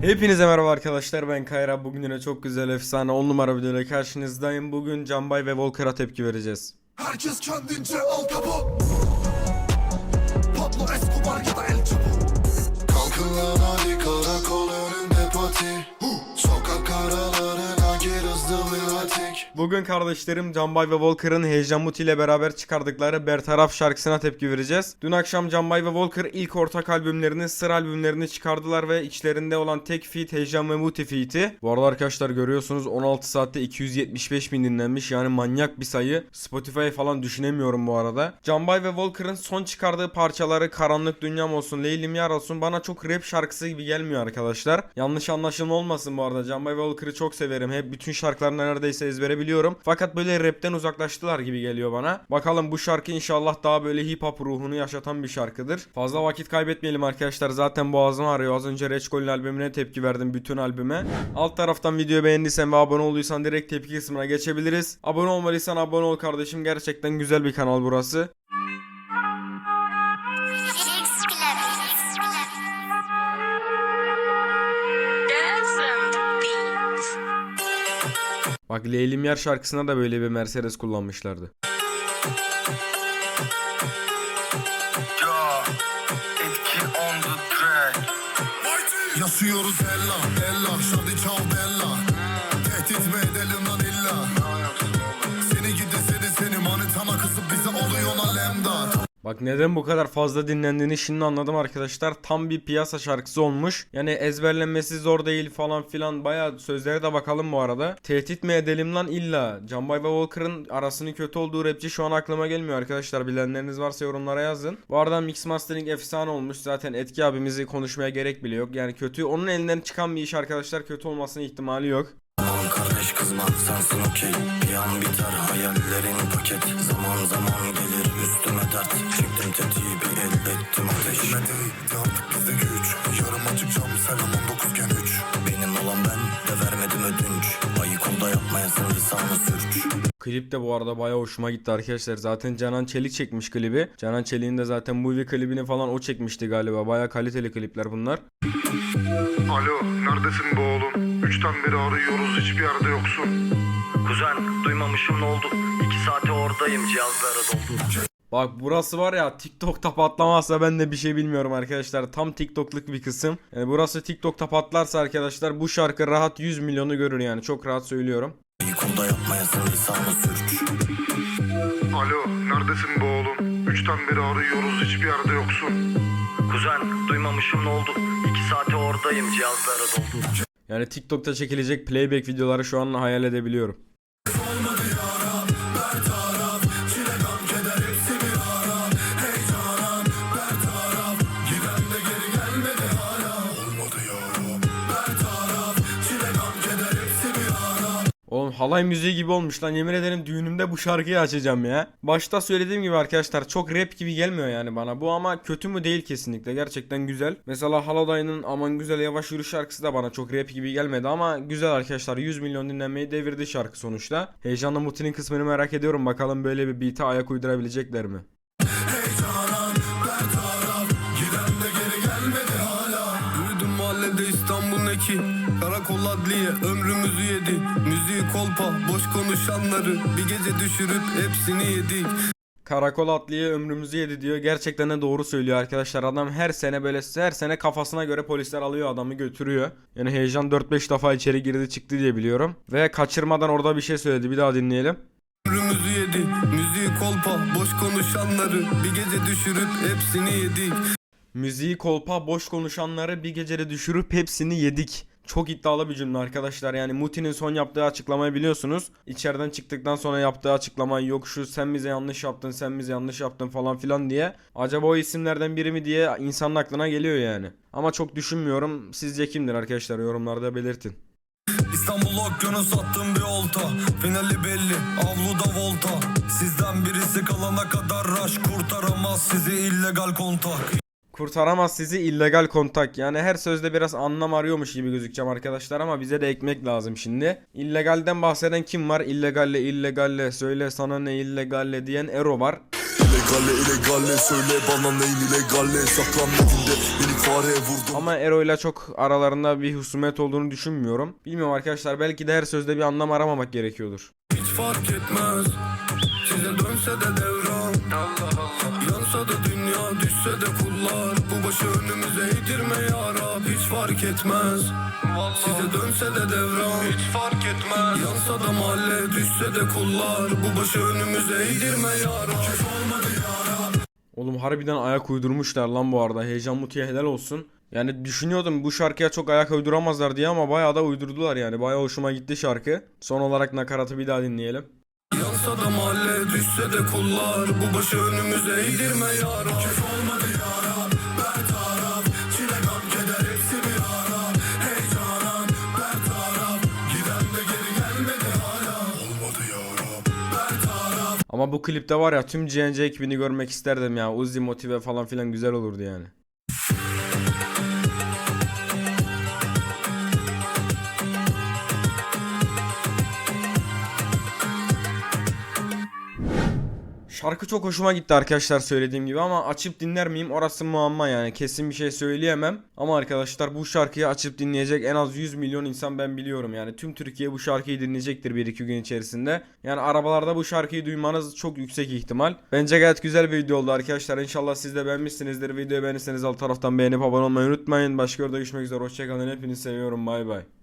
Hepinize merhaba arkadaşlar ben Kayra. Bugün yine çok güzel efsane 10 numara videoyla karşınızdayım. Bugün Canbay ve Volker'a tepki vereceğiz. Herkes kendince al kapo Pablo Escobar ya da El Bugün kardeşlerim Canbay ve Volker'ın Heyecan Muti ile beraber çıkardıkları Bertaraf şarkısına tepki vereceğiz. Dün akşam Canbay ve Volker ilk ortak albümlerini, sır albümlerini çıkardılar ve içlerinde olan tek feat Heyecan ve Muti feat'i. Bu arada arkadaşlar görüyorsunuz 16 saatte 275 bin dinlenmiş yani manyak bir sayı. Spotify falan düşünemiyorum bu arada. Canbay ve Volker'ın son çıkardığı parçaları Karanlık Dünyam olsun, Leylim Yar olsun bana çok rap şarkısı gibi gelmiyor arkadaşlar. Yanlış anlaşılma olmasın bu arada. Canbay ve Volker'ı çok severim. Hep bütün şarkılarını neredeyse ezbere biliyorum. Fakat böyle rapten uzaklaştılar gibi geliyor bana. Bakalım bu şarkı inşallah daha böyle hip hop ruhunu yaşatan bir şarkıdır. Fazla vakit kaybetmeyelim arkadaşlar. Zaten boğazım ağrıyor. Az önce Reçkol'ün albümüne tepki verdim bütün albüme. Alt taraftan videoyu beğendiysen ve abone olduysan direkt tepki kısmına geçebiliriz. Abone olmalıysan abone ol kardeşim. Gerçekten güzel bir kanal burası. Bak Leylim Yer şarkısına da böyle bir Mercedes kullanmışlardı. Ya etki on the track. Yaşıyoruz ella ella. Şadi çal bella Bak neden bu kadar fazla dinlendiğini şimdi anladım arkadaşlar. Tam bir piyasa şarkısı olmuş. Yani ezberlenmesi zor değil falan filan. Baya sözlere de bakalım bu arada. Tehdit mi edelim lan illa. Canbay ve Walker'ın arasının kötü olduğu rapçi şu an aklıma gelmiyor arkadaşlar. Bilenleriniz varsa yorumlara yazın. Bu arada mix mastering efsane olmuş. Zaten Etki abimizi konuşmaya gerek bile yok. Yani kötü onun elinden çıkan bir iş arkadaşlar kötü olmasının ihtimali yok. Aman kardeş kızma. Sensin okey. Bir an biter hayallerin paket. Zaman zaman gelir üstüme dert. Çektim tetiği bir el ettim ateş. Kime değil artık bizde güç. Yarım açık cam selam 19 gen 3 Benim olan ben de vermedim ödünç. Ayık ol da yapmayasın lisanı sürç Klip de bu arada bayağı hoşuma gitti arkadaşlar. Zaten Canan Çelik çekmiş klibi. Canan Çelik'in de zaten movie klibini falan o çekmişti galiba. Bayağı kaliteli klipler bunlar. Alo, neredesin be oğlum? Üçten beri arıyoruz, hiçbir yerde yoksun. Kuzen duymamışım ne oldu İki saate oradayım cihazlara doldu Bak burası var ya TikTok'ta patlamazsa ben de bir şey bilmiyorum arkadaşlar. Tam TikTok'luk bir kısım. Yani burası TikTok'ta patlarsa arkadaşlar bu şarkı rahat 100 milyonu görür yani. Çok rahat söylüyorum. Ayık ol da yapmayasın lisanı sürç Alo, neredesin be oğlum? Üçten beri arıyoruz, hiçbir yerde yoksun. Kuzen duymamışım ne oldu İki saate oradayım cihazlara doldu Yani TikTok'ta çekilecek playback videoları şu an hayal edebiliyorum. Oğlum halay müziği gibi olmuş lan yemin ederim düğünümde bu şarkıyı açacağım ya. Başta söylediğim gibi arkadaşlar çok rap gibi gelmiyor yani bana. Bu ama kötü mü değil kesinlikle gerçekten güzel. Mesela Haloday'ın Aman Güzel Yavaş Yürü şarkısı da bana çok rap gibi gelmedi ama güzel arkadaşlar 100 milyon dinlenmeyi devirdi şarkı sonuçta. Heyecanla Muti'nin kısmını merak ediyorum bakalım böyle bir beat'e ayak uydurabilecekler mi? Eki Karakol adliye ömrümüzü yedi Müziği kolpa boş konuşanları Bir gece düşürüp hepsini yedik Karakol atlıya ömrümüzü yedi diyor. Gerçekten de doğru söylüyor arkadaşlar. Adam her sene böyle her sene kafasına göre polisler alıyor adamı götürüyor. Yani heyecan 4-5 defa içeri girdi çıktı diye biliyorum. Ve kaçırmadan orada bir şey söyledi. Bir daha dinleyelim. Ömrümüzü yedi Müziği kolpa boş konuşanları Bir gece düşürüp hepsini yedik Müziği kolpa boş konuşanları bir gecede düşürüp hepsini yedik. Çok iddialı bir cümle arkadaşlar. Yani Muti'nin son yaptığı açıklamayı biliyorsunuz. İçeriden çıktıktan sonra yaptığı açıklama yok şu sen bize yanlış yaptın sen bize yanlış yaptın falan filan diye. Acaba o isimlerden biri mi diye insanın aklına geliyor yani. Ama çok düşünmüyorum. Sizce kimdir arkadaşlar yorumlarda belirtin. İstanbul okyanus attığım bir olta Finali belli avluda volta Sizden birisi kalana kadar rush Kurtaramaz sizi illegal kontak Kurtaramaz sizi illegal kontak. Yani her sözde biraz anlam arıyormuş gibi gözükeceğim arkadaşlar ama bize de ekmek lazım şimdi. İllegalden bahseden kim var? İllegalle illegalle söyle sana ne illegalle diyen Ero var. İllegal illegalle illegalle Söyle bana neyin illegalle Saklan evinde minik fareye vurdum Ama Ero'yla çok aralarında bir husumet olduğunu düşünmüyorum. Bilmiyorum arkadaşlar belki de her sözde bir anlam aramamak gerekiyordur. Hiç fark etmez Size dönse de devran düşse de kullar Bu başı önümüze eğdirme ya Rab Hiç fark etmez Size dönse de devran Hiç fark etmez Yansa da mahalle düşse de kullar Bu başı önümüze eğdirme ya Rab olmadı ya Rab Oğlum harbiden ayak uydurmuşlar lan bu arada. Heyecan Muti'ye helal olsun. Yani düşünüyordum bu şarkıya çok ayak uyduramazlar diye ama bayağı da uydurdular yani. Bayağı hoşuma gitti şarkı. Son olarak nakaratı bir daha dinleyelim. Yansa da mahalle düşse de kullar. Bu başı önümüze eğdirme ya Rab olmadı ya Rab Bertaraf Çile gam keder hepsi bir ara. Heyecanan bertaraf Giden de geri gelmedi hala. Olmadı ya Rab Bertaraf Ama bu klipte var ya tüm GNC ekibini görmek isterdim ya. Uzi motive falan filan güzel olurdu yani. Şarkı çok hoşuma gitti arkadaşlar söylediğim gibi ama açıp dinler miyim orası muamma yani kesin bir şey söyleyemem. Ama arkadaşlar bu şarkıyı açıp dinleyecek en az 100 milyon insan ben biliyorum yani tüm Türkiye bu şarkıyı dinleyecektir 1-2 gün içerisinde. Yani arabalarda bu şarkıyı duymanız çok yüksek ihtimal. Bence gayet güzel bir video oldu arkadaşlar inşallah siz de beğenmişsinizdir. Videoyu beğenirseniz alt taraftan beğenip abone olmayı unutmayın. Başka videoda görüşmek üzere hoşçakalın hepinizi seviyorum bay bay.